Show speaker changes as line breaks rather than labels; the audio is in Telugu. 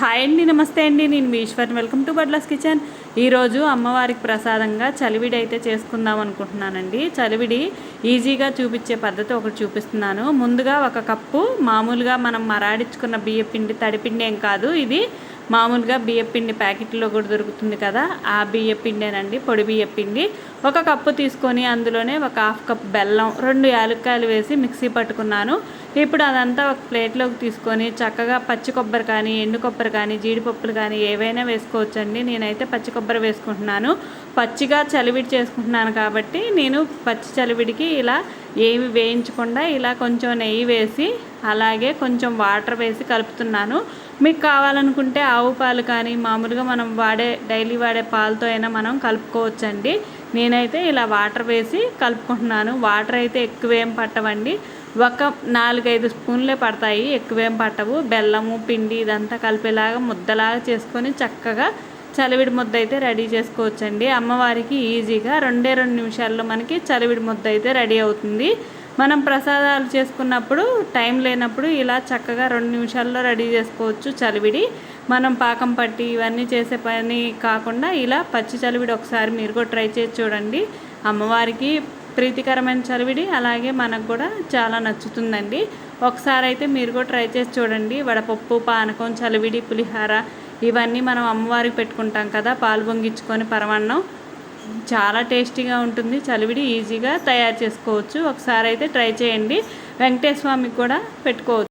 హాయ్ అండి నమస్తే అండి. నేను మీ ఈశ్వర్. వెల్కమ్ టు బడ్లస్ కిచెన్. ఈరోజు అమ్మవారికి ప్రసాదంగా చలివిడి అయితే చేసుకుందాం అనుకుంటున్నానండి. చలివిడి ఈజీగా చూపించే పద్ధతి ఒకటి చూపిస్తున్నాను. ముందుగా ఒక కప్పు మామూలుగా మనం మరాడించుకున్న బియ్య పిండి తడిపిండి ఏం కాదు. ఇది మామూలుగా బియ్యపిండి ప్యాకెట్లో కూడా దొరుకుతుంది కదా ఆ బియ్యపిండేనండి పొడి బియ్యపిండి ఒక కప్పు తీసుకొని అందులోనే ఒక హాఫ్ కప్ బెల్లం రెండు యాలక్కాయలు వేసి మిక్సీ పట్టుకున్నాను. ఇప్పుడు అదంతా ఒక ప్లేట్లోకి తీసుకొని చక్కగా పచ్చి కొబ్బరి కానీ ఎండు కొబ్బరి కానీ జీడిపప్పులు కానీ ఏవైనా వేసుకోవచ్చండి. నేనైతే పచ్చి కొబ్బరి వేసుకుంటున్నాను. పచ్చిగా చలివిడి చేసుకుంటున్నాను కాబట్టి నేను పచ్చి చలివిడికి ఇలా ఏమి వేయించకుండా ఇలా కొంచెం నెయ్యి వేసి అలాగే కొంచెం వాటర్ వేసి కలుపుతున్నాను. మీకు కావాలనుకుంటే ఆవు పాలు కానీ మామూలుగా మనం వాడే డైలీ వాడే పాలతో అయినా మనం కలుపుకోవచ్చండి. నేనైతే ఇలా వాటర్ వేసి కలుపుకుంటున్నాను. వాటర్ అయితే ఎక్కువేం పట్టవండి. ఒక నాలుగైదు స్పూన్లే పడతాయి. ఎక్కువేం పట్టవు. బెల్లము పిండి ఇదంతా కలిపేలాగా ముద్దలాగా చేసుకొని చక్కగా చలివిడి ముద్ద అయితే రెడీ చేసుకోవచ్చండి. అమ్మవారికి ఈజీగా రెండే రెండు నిమిషాల్లో మనకి చలివిడి ముద్ద అయితే రెడీ అవుతుంది. మనం ప్రసాదాలు చేసుకున్నప్పుడు టైం లేనప్పుడు ఇలా చక్కగా రెండు నిమిషాల్లో రెడీ చేసుకోవచ్చు చలివిడి. మనం పాకం పట్టి ఇవన్నీ చేసే పని కాకుండా ఇలా పచ్చి చలివిడి ఒకసారి మీరు కూడా ట్రై చేసి చూడండి. అమ్మవారికి ప్రీతికరమైన చలివిడి అలాగే మనకు కూడా చాలా నచ్చుతుందండి. ఒకసారి అయితే మీరు కూడా ట్రై చేసి చూడండి. వడపప్పు పానకం చలివిడి పులిహార ఇవన్నీ మనం అమ్మవారికి పెట్టుకుంటాం కదా పాలు పొంగించుకొని పరమాన్నం. చాలా టేస్టీగా ఉంటుంది. చలివిడి ఈజీగా తయారు చేసుకోవచ్చు. ఒకసారి అయితే ట్రై చేయండి. వెంకటేశ్వర కూడా పెట్టుకోవచ్చు.